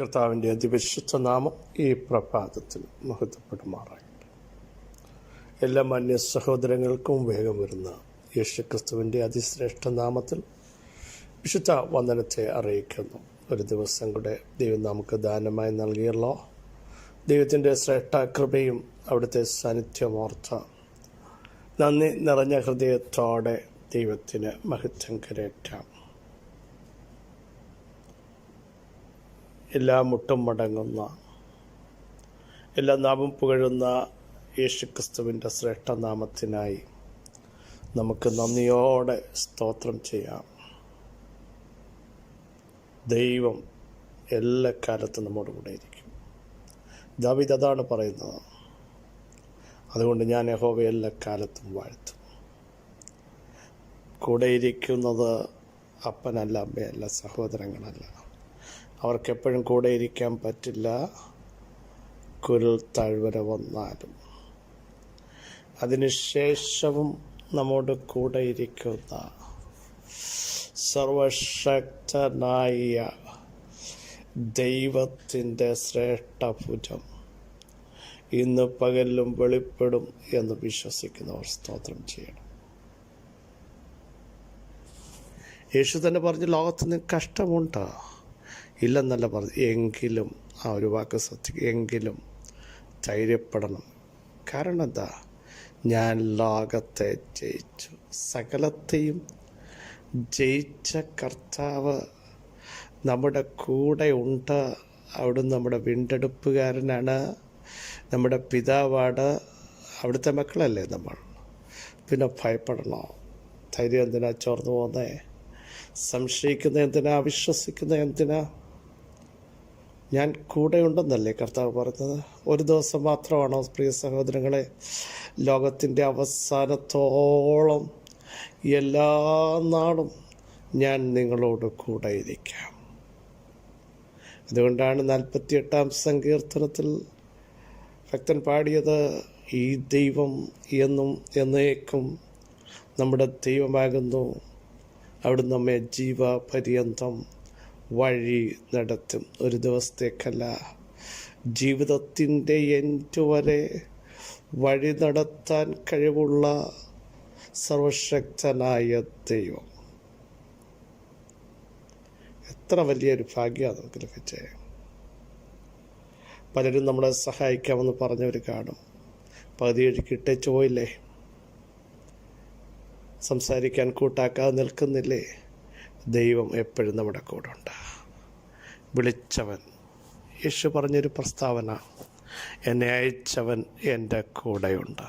കർത്താവിന്റെ അതിവിശുദ്ധ നാമം ഈ പ്രഭാതത്തിൽ മഹത്വപ്പെടുമാറാകട്ടെ. എല്ലാ മാന്യ സഹോദരങ്ങൾക്കും വേഗം വരുന്ന യേശുക്രിസ്തുവിന്റെ അതിശ്രേഷ്ഠ നാമത്തിൽ വിശുദ്ധ വന്ദനത്തെ അറിയിക്കുന്നു. ഒരു ദിവസം കൂടെ ദൈവം നമുക്ക് ദാനമായി നൽകിയല്ലോ. ദൈവത്തിന്റെ ശ്രേഷ്ഠ കൃപയും അവിടുത്തെ സാന്നിധ്യമോർത്ത നന്ദി നിറഞ്ഞ ഹൃദയത്തോടെ ദൈവത്തിന് മഹത്വം കരയറ്റാം എല്ലാ മുട്ടും മടങ്ങുന്ന എല്ലാ നാമം പുകഴുന്ന യേശുക്രിസ്തുവിന്റെ ശ്രേഷ്ഠനാമത്തിനായി നമുക്ക് നന്ദിയോടെ സ്തോത്രം ചെയ്യാം. ദൈവം എല്ലാ കാലത്തും നമ്മോട് കൂടെ ഇരിക്കും. ദാവിദ് അതാണ് പറയുന്നത്. അതുകൊണ്ട് ഞാൻ യഹോവ എല്ലാ കാലത്തും വാഴ്ത്തും. കൂടെ ഇരിക്കുന്നത് അപ്പനല്ല അമ്മയല്ല സഹോദരങ്ങളല്ല. അവർക്കെപ്പോഴും കൂടെ ഇരിക്കാൻ പറ്റില്ല. കുരൽ താഴ്വര വന്നാലും. അതിനുശേഷവും നമ്മോട് കൂടെ ഇരിക്കുന്ന സർവശക്തനായ ദൈവത്തിന്റെ ശ്രേഷ്ഠഭുജം ഇന്ന് പകലിലും വെളിപ്പെടും എന്ന് വിശ്വസിക്കുന്നവർ സ്തോത്രം ചെയ്യണം. യേശു തന്നെ പറഞ്ഞു ലോകത്ത് നിന്ന് കഷ്ടമുണ്ട്? ഇല്ലെന്നല്ല പറഞ്ഞു എങ്കിലും ആ ഒരു വാക്ക് ശ്രദ്ധിക്കുക എങ്കിലും ധൈര്യപ്പെടണം. കാരണം എന്താ? ഞാൻ ലോകത്തെ ജയിച്ചു. സകലത്തെയും ജയിച്ച കർത്താവ് നമ്മുടെ കൂടെ ഉണ്ട്. അവിടുന്ന് നമ്മുടെ വീണ്ടെടുപ്പുകാരനാണ്. നമ്മുടെ പിതാവാണ്. അവിടുത്തെ മക്കളല്ലേ നമ്മൾ? പിന്നെ ഭയപ്പെടണോ? ധൈര്യം എന്തിനാ ചോർന്നു പോകുന്നത് സംശയിക്കുന്ന എന്തിനാ വിശ്വസിക്കുന്ന എന്തിനാ ഞാൻ കൂടെ ഉണ്ടെന്നല്ലേ കർത്താവ് പറഞ്ഞത്? ഒരു ദിവസം മാത്രമാണോ പ്രിയ സഹോദരങ്ങളെ ലോകത്തിന്റെ അവസാനത്തോളം എല്ലാ നാളും ഞാൻ നിങ്ങളോട് കൂടെ ഇരിക്കാം അതുകൊണ്ടാണ് നാൽപ്പത്തിയെട്ടാം സങ്കീർത്തനത്തിൽ ഭക്തൻ പാടിയത് ഈ ദൈവം എന്നും എന്നേക്കും നമ്മുടെ ദൈവമാകുന്നു. അവിടുന്ന് നമ്മെ ജീവപര്യന്തം വഴി നടത്തും. ഒരു ദിവസത്തേക്കല്ല. ജീവിതത്തിന്റെ എൻഡ് വരെ വഴി നടത്താൻ കഴിവുള്ള സർവശക്തനായ ദൈവം. എത്ര വലിയൊരു ഭാഗ്യമാണ് നമുക്ക് ലഭിച്ചേ. പലരും നമ്മളെ സഹായിക്കാമെന്ന് പറഞ്ഞവർ കാണും. പകുതി ഇട്ടേച്ച് പോയില്ലേ സംസാരിക്കാൻ കൂട്ടാക്കാതെ നിൽക്കുന്നില്ലേ? ദൈവം എപ്പോഴും നമ്മുടെ കൂടെ ഉണ്ട് വിളിച്ചവൻ. യേശു പറഞ്ഞൊരു പ്രസ്താവന എന്നെ അയച്ചവൻ എന്റെ കൂടെയുണ്ട്.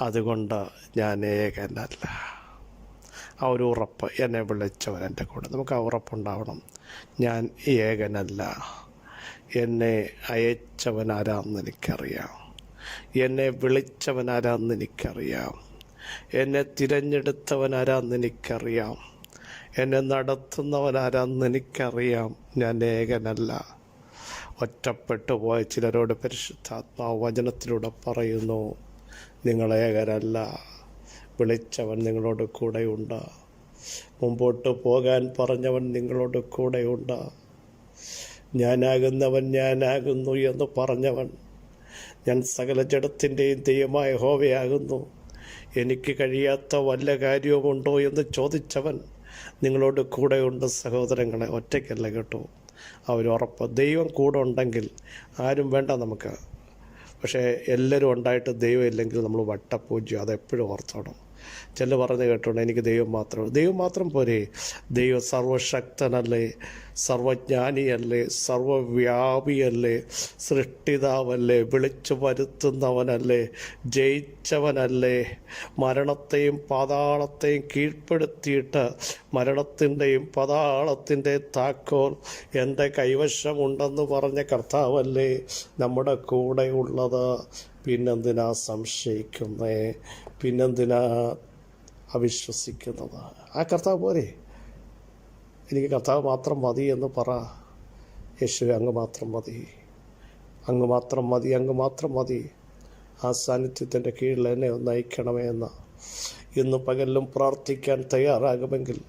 അതുകൊണ്ട് ഞാൻ ഏകനല്ല. ആ ഒരു ഉറപ്പ് എന്നെ വിളിച്ചവൻ എന്റെ കൂടെ. നമുക്ക് ആ ഉറപ്പുണ്ടാവണം. ഞാൻ ഏകനല്ല. എന്നെ അയച്ചവൻ ആരാന്ന് എനിക്കറിയാം. എന്നെ വിളിച്ചവൻ ആരാന്ന് എനിക്കറിയാം. എന്നെ തിരഞ്ഞെടുത്തവൻ ആരാന്ന് എനിക്കറിയാം. എന്നെ നടത്തുന്നവനാരാന്ന് എനിക്കറിയാം. ഞാൻ ഏകനല്ല. ഒറ്റപ്പെട്ടു പോയ ചിലരോട് പരിശുദ്ധാത്മാവ് വചനത്തിലൂടെ പറയുന്നു നിങ്ങൾ ഏകനല്ല വിളിച്ചവൻ നിങ്ങളോട് കൂടെയുണ്ട്. മുമ്പോട്ട് പോകാൻ പറഞ്ഞവൻ നിങ്ങളോട് കൂടെയുണ്ട്. ഞാനാകുന്നവൻ ഞാനാകുന്നു എന്ന് പറഞ്ഞവൻ. ഞാൻ സകല ജഡത്തിന്റെയും ദൈവമായ ഹോവയാകുന്നു എനിക്ക് കഴിയാത്ത വല്ല കാര്യവുമുണ്ടോ? എന്ന് ചോദിച്ചവൻ നിങ്ങളോട് കൂടെയുണ്ട് സഹോദരങ്ങളെ ഒറ്റയ്ക്കല്ല കേട്ടോ. ഉറപ്പ്. ദൈവം കൂടെ ഉണ്ടെങ്കിൽ ആരും വേണ്ട നമുക്ക്. പക്ഷേ എല്ലാവരും ഉണ്ടായിട്ട് ദൈവം ഇല്ലെങ്കിൽ നമ്മൾ വട്ടപ്പൂജ്യം അതെപ്പോഴും ഓർത്തോണം. ചില പറഞ്ഞ് കേട്ടോണ്ട് എനിക്ക് ദൈവം മാത്രം ദൈവം മാത്രം പോരെ. ദൈവം സർവശക്തനല്ലേ സർവജ്ഞാനിയല്ലേ സർവവ്യാപിയല്ലേ സൃഷ്ടിതാവല്ലേ വിളിച്ചു വരുത്തുന്നവനല്ലേ ജയിച്ചവനല്ലേ മരണത്തെയും പാതാളത്തെയും കീഴ്പ്പെടുത്തിയിട്ട് മരണത്തിന്റെയും പാതാളത്തിന്റെ താക്കോൽ എന്റെ കൈവശമുണ്ടെന്ന് പറഞ്ഞ കർത്താവല്ലേ നമ്മുടെ കൂടെ ഉള്ളത്. പിന്നെന്തിനാ സംശയിക്കുന്നേ? പിന്നെന്തിനാ അവിശ്വസിക്കുന്നത്? ആ കർത്താവ് പോരെ. എനിക്ക് കർത്താവ് മാത്രം മതി എന്ന് പറ. യേശു അങ്ങ് മാത്രം മതി. അങ്ങ് മാത്രം മതി അങ്ങ് മാത്രം മതി. ആ സാന്നിധ്യത്തിന്റെ കീഴിൽ എന്നെ ഒന്ന് അയക്കണമേ എന്ന്. ഇന്ന് പകലിലും പ്രാർത്ഥിക്കാൻ തയ്യാറാകുമെങ്കിൽ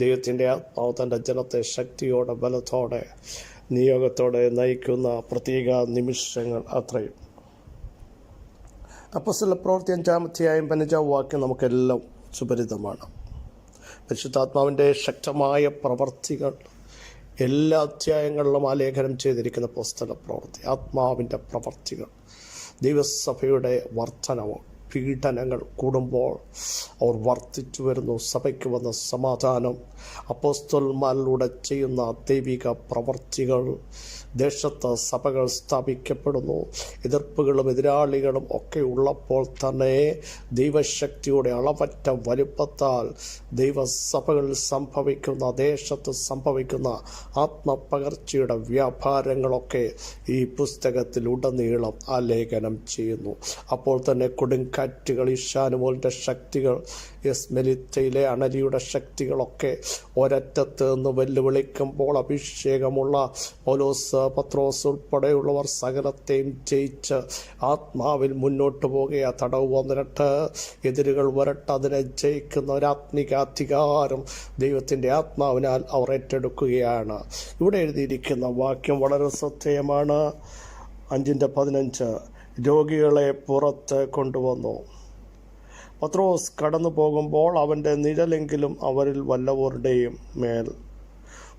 ദൈവത്തിന്റെ ആത്മാവ് തന്റെ ജനത്തെ ശക്തിയോടെ ബലത്തോടെ നിയോഗത്തോടെ നയിക്കുന്ന പ്രത്യേക നിമിഷങ്ങൾ അത്രയും. അപ്പസ്തല പ്രവൃത്തി അഞ്ചാമധ്യായം പതിനഞ്ചാം വാക്യം നമുക്കെല്ലാം സുപരിതമാണ് പരിശുദ്ധാത്മാവിന്റെ ശക്തമായ പ്രവർത്തികൾ എല്ലാ അധ്യായങ്ങളിലും ആലേഖനം ചെയ്തിരിക്കുന്ന പുസ്തക പ്രവൃത്തി ആത്മാവിന്റെ പ്രവർത്തികൾ ദൈവസഭയുടെ വർധനവ് പീഡനങ്ങൾ കൂടുമ്പോൾ അവർ വർദ്ധിച്ചു വരുന്നു സഭയ്ക്ക് വന്ന സമാധാനം അപ്പോസ്തോൽമാരിലൂടെ ചെയ്യുന്ന ദൈവിക പ്രവർത്തികൾ ദേശത്ത് സഭകൾ സ്ഥാപിക്കപ്പെടുന്നു. എതിർപ്പുകളും എതിരാളികളും ഒക്കെ ഉള്ളപ്പോൾ തന്നെ ദൈവശക്തിയുടെ അളവറ്റ വലുപ്പത്താൽ ദൈവസഭകളിൽ സംഭവിക്കുന്ന ദേശത്ത് സംഭവിക്കുന്ന ആത്മപകർച്ചയുടെ വ്യാപാരങ്ങളൊക്കെ ഈ പുസ്തകത്തിൽ ഉടനീളം ആലേഖനം ചെയ്യുന്നു. അപ്പോൾ തന്നെ കൊടുങ്കാറ്റുകൾ ഈശാനുമോലിന്റെ ശക്തികൾ എസ് മെലിത്തയിലെ അണലിയുടെ ശക്തികളൊക്കെ ഒരറ്റത്ത് നിന്ന് വെല്ലുവിളിക്കുമ്പോൾ അഭിഷേകമുള്ള പൗലോസ് പത്രോസ് ഉൾപ്പെടെയുള്ളവർ സകലത്തെയും ജയിച്ച് ആത്മാവിൽ മുന്നോട്ട് പോകുക തടവ് വന്നിട്ട് എതിരുകൾ വരട്ട്. അതിനെ ജയിക്കുന്ന ഒരാത്മിക അധികാരം ദൈവത്തിന്റെ ആത്മാവിനാൽ അവർ ഏറ്റെടുക്കുകയാണ്. ഇവിടെ എഴുതിയിരിക്കുന്ന വാക്യം വളരെ ശ്രദ്ധേയമാണ്. അഞ്ചിന്റെ പതിനഞ്ച്. രോഗികളെ പുറത്ത് കൊണ്ടുവന്നു. പത്രോസ് കടന്നു പോകുമ്പോൾ അവന്റെ നിഴലെങ്കിലും അവരിൽ വല്ലവരുടെയും മേൽ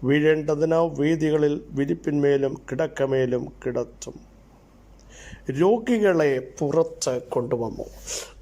വീഴേണ്ടതിന് വീതികളിൽ വിരിപ്പിന്മേലും കിടക്കമേലും കിടത്തും. രോഗികളെ പുറത്ത് കൊണ്ടുവന്നു.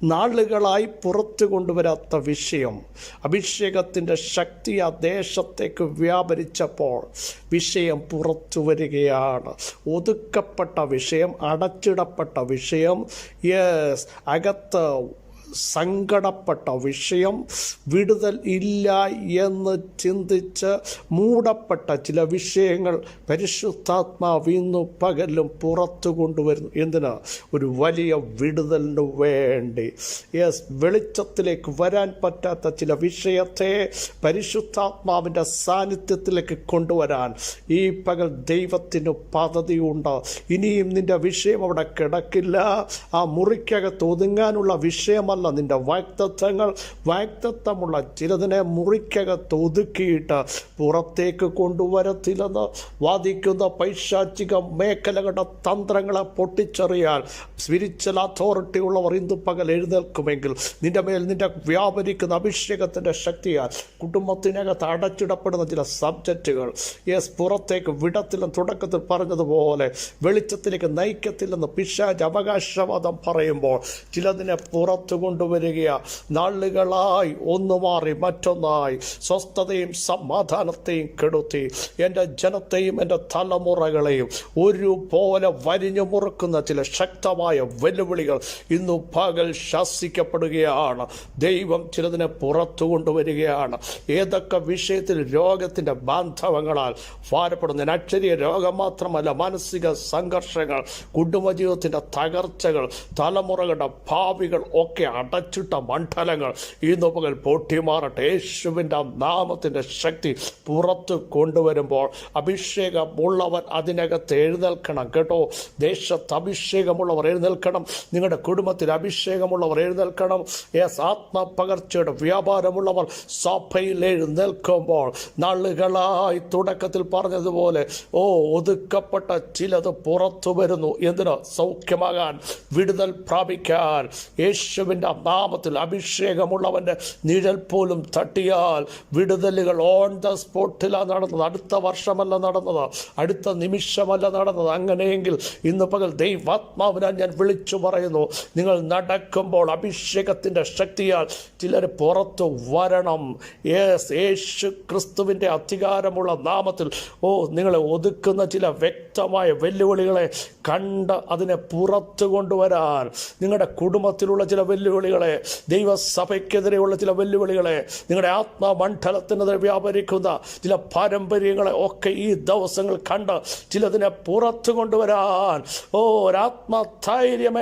നാളുകളായി പുറത്ത് കൊണ്ടുവരാത്ത വിഷയം. അഭിഷേകത്തിന്റെ ശക്തി ആ ദേശത്തേക്ക് വ്യാപരിച്ചപ്പോൾ വിഷയം പുറത്തു വരികയാണ്. ഒതുക്കപ്പെട്ട വിഷയം അടച്ചിടപ്പെട്ട വിഷയം. യെസ് അകത്ത് സങ്കടപ്പെട്ട വിഷയം വിടുതൽ ഇല്ല എന്ന് ചിന്തിച്ച് മൂടപ്പെട്ട ചില വിഷയങ്ങൾ പരിശുദ്ധാത്മാവ് ഇന്നു പകലും പുറത്തു കൊണ്ടുവരുന്നു. എന്തിനാ? ഒരു വലിയ വിടുതലിന് വേണ്ടി. യെസ് വെളിച്ചത്തിലേക്ക് വരാൻ പറ്റാത്ത ചില വിഷയത്തെ പരിശുദ്ധാത്മാവിന്റെ സാന്നിധ്യത്തിലേക്ക് കൊണ്ടുവരാൻ ഈ പകൽ ദൈവത്തിന് പദ്ധതിയുണ്ട്. ഇനിയും നിന്റെ വിഷയം അവിടെ കിടക്കില്ല. ആ മുറിക്കകത്ത് ഒതുങ്ങാനുള്ള വിഷയമല്ല നിന്റെ വാക്തത്വങ്ങൾ വാക്തത്വമുള്ള ചിലതിനെ മുറിക്കകത്ത് ഒതുക്കിയിട്ട് പുറത്തേക്ക് കൊണ്ടുവരത്തില്ലെന്ന് വാദിക്കുന്ന പൈശാചിക മേഖലകളുടെ തന്ത്രങ്ങളെ പൊട്ടിച്ചെറിയാൻ സ്പിരിച്വൽ അതോറിറ്റി ഉള്ളവർ ഇന്ന് പകൽ എഴുന്നേൽക്കുമെങ്കിൽ നിന്റെ മേൽ നിന്റെ വ്യാപരിക്കുന്ന അഭിഷേകത്തിന്റെ ശക്തിയാൽ കുടുംബത്തിനകത്ത് അടച്ചിടപ്പെടുന്ന ചില സബ്ജക്റ്റുകൾ യെസ് പുറത്തേക്ക് വിടത്തില്ലെന്ന് തുടക്കത്തിൽ പറഞ്ഞതുപോലെ വെളിച്ചത്തിലേക്ക് നയിക്കത്തില്ലെന്ന് പിശാജ് അവകാശവാദം പറയുമ്പോൾ ചിലതിനെ പുറത്തു കൊണ്ടുവരിക നാളുകളായി ഒന്ന് മാറി മറ്റൊന്നായി സ്വസ്ഥതയും സമാധാനത്തെയും കെടുത്തി. എന്റെ ജനത്തെയും എന്റെ തലമുറകളെയും ഒരുപോലെ വരിഞ്ഞു മുറുക്കുന്ന ചില ശക്തമായ വെല്ലുവിളികൾ ഇന്നു പകൽ ശാസിക്കപ്പെടുകയാണ്. ദൈവം ചിലതിനെ പുറത്തു കൊണ്ടുവരികയാണ്. ഏതൊക്കെ വിഷയത്തിൽ രോഗത്തിന്റെ ബാന്ധവങ്ങളാൽ ഭാരപ്പെടുന്ന അക്ഷരീയ രോഗം മാത്രമല്ല മാനസിക സംഘർഷങ്ങൾ കുടുംബജീവിതത്തിന്റെ തകർച്ചകൾ തലമുറകളുടെ ഭാവികൾ ഒക്കെ അടച്ചിട്ട മണ്ഡലങ്ങൾ ഇന്ന് പകൽ പൊട്ടിമാറട്ടെ. യേശുവിന്റെ നാമത്തിന്റെ ശക്തി പുറത്ത് കൊണ്ടുവരുമ്പോൾ അഭിഷേകമുള്ളവൻ അതിനകത്ത് എഴുന്നേൽക്കണം. കേട്ടോ ദേശത്ത് അഭിഷേകമുള്ളവർ എഴുന്നേൽക്കണം. നിങ്ങളുടെ കുടുംബത്തിൽ അഭിഷേകമുള്ളവർ എഴുന്നേൽക്കണം. യെസ് ആത്മപകർച്ചയുടെ വ്യാപാരമുള്ളവർ സഭയിൽ എഴുന്നേൽക്കുമ്പോൾ നാളുകളായി തുടക്കത്തിൽ പറഞ്ഞതുപോലെ ഓ ഒതുക്കപ്പെട്ട ചിലത് പുറത്തു വരുന്നു. എന്തിനോ? സൗഖ്യമാകാൻ വിടുതൽ പ്രാപിക്കാൻ. യേശുവിന്റെ നാമത്തിൽ അഭിഷേകമുള്ളവന്റെ നിഴൽ പോലും തട്ടിയാൽ വിടുതലുകൾ ഓൺ ദ സ്പോട്ടിലാണ് നടന്നത്. അടുത്ത വർഷമല്ല നടന്നത്. അടുത്ത നിമിഷമല്ല നടന്നത്. അങ്ങനെയെങ്കിൽ ഇന്ന് പകൽ ദൈവാത്മാവിനാൽ ഞാൻ വിളിച്ചു പറയുന്നു നിങ്ങൾ നടക്കുമ്പോൾ അഭിഷേകത്തിന്റെ ശക്തിയാൽ ചിലർ പുറത്തു വരണം. യേസ് യേശു ക്രിസ്തുവിന്റെ അധികാരമുള്ള നാമത്തിൽ. ഓ നിങ്ങളെ ഒതുക്കുന്ന ചില വ്യക്തമായ വെല്ലുവിളികളെ കണ്ട് അതിനെ പുറത്തു കൊണ്ടുവരാൻ. നിങ്ങളുടെ കുടുംബത്തിലുള്ള ചില വെല്ലുവിളികളെ ദൈവസഭയ്ക്കെതിരെയുള്ള ചില വെല്ലുവിളികളെ നിങ്ങളുടെ ആത്മമണ്ഡലത്തിനെതിരെ വ്യാപരിക്കുന്ന ചില പാരമ്പര്യങ്ങളെ ഒക്കെ ഈ ദിവസങ്ങൾ കണ്ട് ചിലതിനെ പുറത്തു കൊണ്ടുവരാൻ ഓ ഒരാത്മധൈര്യം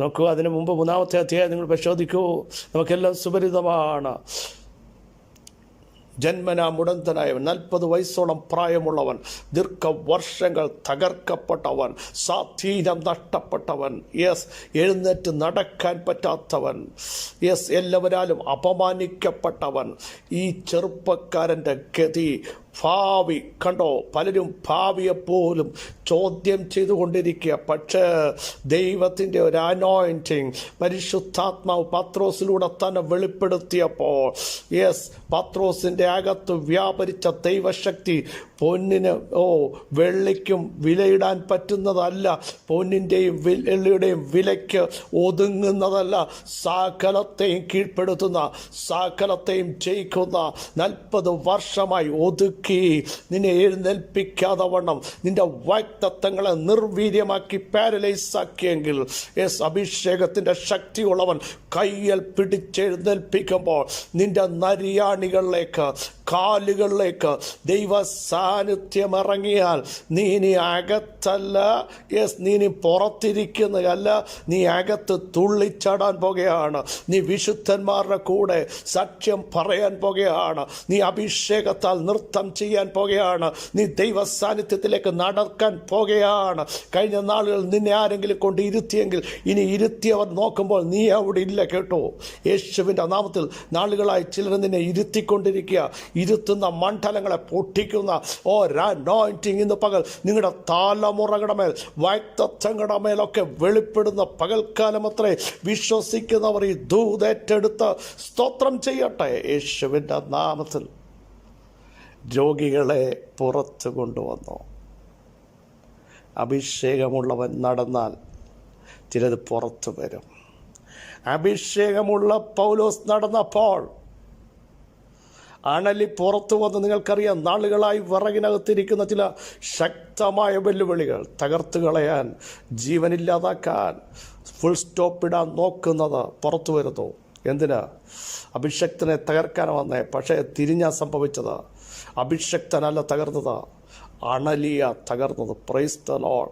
നോക്കൂ അതിനു മുമ്പ് മൂന്നാമത്തെ അധ്യായം നിങ്ങൾ പരിശോധിക്കൂ. നമുക്കെല്ലാം സുപരിതമാണ് ജന്മന മുടന്തനായവൻ നാൽപ്പത് വയസ്സോളം പ്രായമുള്ളവൻ ദീർഘവർഷങ്ങൾ തകർക്കപ്പെട്ടവൻ സ്വാധീനം നഷ്ടപ്പെട്ടവൻ യെസ് എഴുന്നേറ്റ് നടക്കാൻ പറ്റാത്തവൻ യെസ് എല്ലാവരാലും അപമാനിക്കപ്പെട്ടവൻ. ഈ ചെറുപ്പക്കാരന്റെ ഗതി ഭാവി കണ്ടോ പലരും ഭാവിയെപ്പോലും ചോദ്യം ചെയ്തുകൊണ്ടിരിക്കുക. പക്ഷേ ദൈവത്തിന്റെ ഒരു അനോയിന്റിങ് പരിശുദ്ധാത്മാവ് പത്രോസിലൂടെ തന്നെ വെളിപ്പെടുത്തിയപ്പോൾ യെസ് പത്രോസിന്റെ അകത്ത് വ്യാപരിച്ച ദൈവശക്തി പൊന്നിന് ഓ വെള്ളിക്കും വിലയിടാൻ പറ്റുന്നതല്ല. പൊന്നിന്റെയും വെള്ളിയുടെയും വിലയ്ക്ക് ഒതുങ്ങുന്നതല്ല. സകലത്തെയും കീഴ്പ്പെടുത്തുന്ന സകലത്തെയും ജയിക്കുന്ന നാൽപ്പത് വർഷമായി ഒതുക്കി നിന്നെ എഴുന്നേൽപ്പിക്കാതെ വണ്ണം. നിന്റെ വാക്തത്വങ്ങളെ നിർവീര്യമാക്കി പാരലൈസ് ആക്കിയെങ്കിൽ എസ് അഭിഷേകത്തിന്റെ ശക്തിയുള്ളവൻ കയ്യൽ പിടിച്ചെഴുന്നേൽപ്പിക്കുമ്പോൾ നിന്റെ നരിയാണികളിലേക്ക് കാലുകളിലേക്ക് ദൈവ സാന്നിധ്യം ഇറങ്ങിയാൽ നീ ഇനി അകത്തല്ല. യെസ് നീ ഇനി പുറത്തിരിക്കുന്നതല്ല. നീ അകത്ത് തുള്ളിച്ചാടാൻ പോകുകയാണ്. നീ വിശുദ്ധന്മാരുടെ കൂടെ സത്യം പറയാൻ പോകുകയാണ്. നീ അഭിഷേകത്താൽ നൃത്തം ചെയ്യാൻ പോകുകയാണ്. നീ ദൈവ സാന്നിധ്യത്തിലേക്ക് നടക്കാൻ പോകുകയാണ്. കഴിഞ്ഞ നാളുകൾ നിന്നെ ആരെങ്കിലും കൊണ്ട് ഇരുത്തിയെങ്കിൽ ഇനി ഇരുത്തിയവർ നോക്കുമ്പോൾ നീ അവിടെ ഇല്ല കേട്ടോ. യേശുവിന്റെ നാമത്തിൽ നാളുകളായി ചിലർ നിന്നെ ഇരുത്തിക്കൊണ്ടിരിക്കുക. ഇരുത്തുന്ന മണ്ഡലങ്ങളെ പൊട്ടിക്കുന്ന ഓ നോയിന്റിങ് ഇന്ന് പകൽ നിങ്ങളുടെ തലമുറകളുടെ മേൽ വാക്തത്വങ്ങളുടെ മേലൊക്കെ വെളിപ്പെടുന്ന പകൽക്കാലം അത്രേ വിശ്വസിക്കുന്നവർ ഈ ദൂതേറ്റെടുത്ത് സ്തോത്രം ചെയ്യട്ടെ യേശുവിന്റെ നാമത്തിൽ. രോഗികളെ പുറത്തു കൊണ്ടുവന്നു. അഭിഷേകമുള്ളവൻ നടന്നാൽ ചിലത് പുറത്തു വരും. അഭിഷേകമുള്ള പൗലോസ് നടന്നപ്പോൾ അണലി പുറത്തു വന്ന് നിങ്ങൾക്കറിയാം നാളുകളായി വിറകിനകത്തിരിക്കുന്ന ചില ശക്തമായ വെല്ലുവിളികൾ തകർത്ത് കളയാൻ ജീവനില്ലാതാക്കാൻ ഫുൾ സ്റ്റോപ്പ് ഇടാൻ നോക്കുന്നത് പുറത്തു വരുന്നു. എന്തിനാ? അഭിഷക്തനെ തകർക്കാൻ വന്നേ. പക്ഷേ തിരിഞ്ഞാ സംഭവിച്ചത്. അഭിഷക്തനല്ല തകർന്നത്. അണലിയ തകർന്നത്. പ്രൈസ് ദ ലോൾ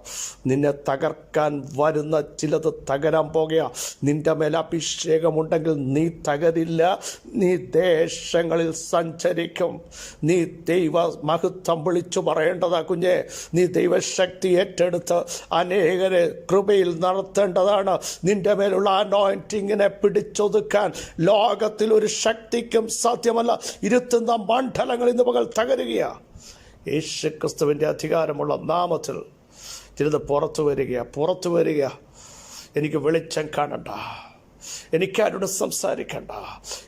നിന്നെ തകർക്കാൻ വരുന്ന ചിലത് തകരാൻ പോകുക. നിന്റെ മേൽ അഭിഷേകമുണ്ടെങ്കിൽ നീ തകരില്ല. നീ ദേശങ്ങളിൽ സഞ്ചരിക്കും. നീ ദൈവ മഹത്വം വിളിച്ചു പറയേണ്ടതാ കുഞ്ഞെ. നീ ദൈവശക്തി ഏറ്റെടുത്ത് അനേകരെ കൃപയിൽ നടത്തേണ്ടതാണ്. നിന്റെ മേലുള്ള അനോയിന്റിങ്ങിനെ പിടിച്ചൊതുക്കാൻ ലോകത്തിൽ ഒരു ശക്തിക്കും സാധ്യമല്ല. ഇരുത്തുന്ന മണ്ഡലങ്ങൾ ഇന്ന് പകൽ തകരുകയാണ് യേശു ക്രിസ്തുവിന്റെ അധികാരമുള്ള നാമത്തിൽ ചിലത് പുറത്തു വരിക പുറത്തു വരിക. എനിക്ക് വെളിച്ചം കാണണ്ട. എനിക്കാരോട് സംസാരിക്കണ്ട.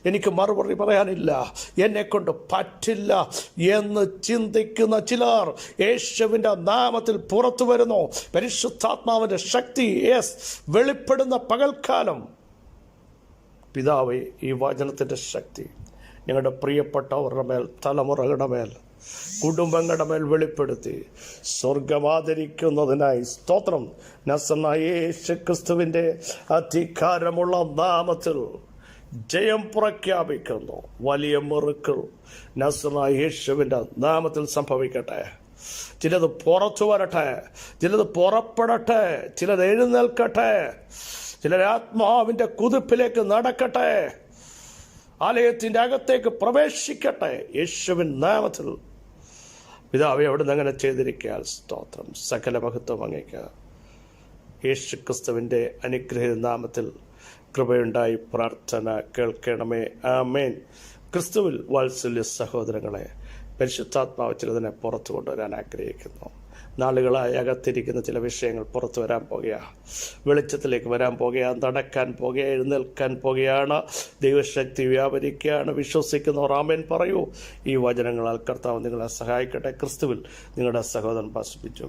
എനിക്ക് മറുപടി പറയാനില്ല. എന്നെ കൊണ്ട് പറ്റില്ല എന്ന് ചിന്തിക്കുന്ന ചിലർ യേശുവിന്റെ നാമത്തിൽ പുറത്തു വരുന്നു. പരിശുദ്ധാത്മാവിന്റെ ശക്തി യേസ് വെളിപ്പെടുന്ന പകൽക്കാലം. പിതാവേ ഈ വചനത്തിന്റെ ശക്തി ഞങ്ങളുടെ പ്രിയപ്പെട്ടവരുടെ മേൽ തലമുറകളുടെ മേൽ കുടുംബങ്ങളുടെ മേൽ വെളിപ്പെടുത്തി. സ്വർഗമാദരിക്കുന്നതിനായി സ്തോത്രം. നസനായ യേശു ക്രിസ്തുവിന്റെ അധികാരമുള്ള നാമത്തിൽ ജയം പ്രഖ്യാപിക്കുന്നു. വലിയ മുറുക്കൾ നസനായേശുവിന്റെ നാമത്തിൽ സംഭവിക്കട്ടെ. ചിലത് പുറത്തു വരട്ടെ. ചിലത് പുറപ്പെടട്ടെ. ചിലത് എഴുന്നേൽക്കട്ടെ. ചിലർ ആത്മാവിന്റെ കുതിപ്പിലേക്ക് നടക്കട്ടെ. ആലയത്തിന്റെ അകത്തേക്ക് പ്രവേശിക്കട്ടെ. യേശുവിൻ നാമത്തിൽ പിതാവെ അവിടുന്ന് അങ്ങനെ ചെയ്തിരിക്കാൻ സ്തോത്രം. സകല മഹത്വം അങ്ങേക്ക്. യേശു ക്രിസ്തുവിന്റെ അനുഗ്രഹ നാമത്തിൽ കൃപയുണ്ടായി പ്രാർത്ഥന കേൾക്കണമേ. ആമേൻ. ക്രിസ്തുവിൽ വാത്സല്യ സഹോദരങ്ങളെ പരിശുദ്ധാത്മാവ് ചിലതിനെ പുറത്തു കൊണ്ടുവരാൻ ആഗ്രഹിക്കുന്നു. നാളുകളായി അകത്തിരിക്കുന്ന ചില വിഷയങ്ങൾ പുറത്തു വരാൻ പോകുകയാണ് വെളിച്ചത്തിലേക്ക് വരാൻ പോകുകയാണ് നടക്കാൻ പോകുക. എഴുന്നേൽക്കാൻ പോകുകയാണ്. ദൈവശക്തി വ്യാപരിക്കുകയാണ്. വിശ്വസിക്കുന്ന റാമൻ പറയൂ. ഈ വചനങ്ങളാൽ കർത്താവ് നിങ്ങളെ സഹായിക്കട്ടെ. ക്രിസ്തുവിൽ നിങ്ങളുടെ സഹോദരൻ പാസിപ്പിച്ചു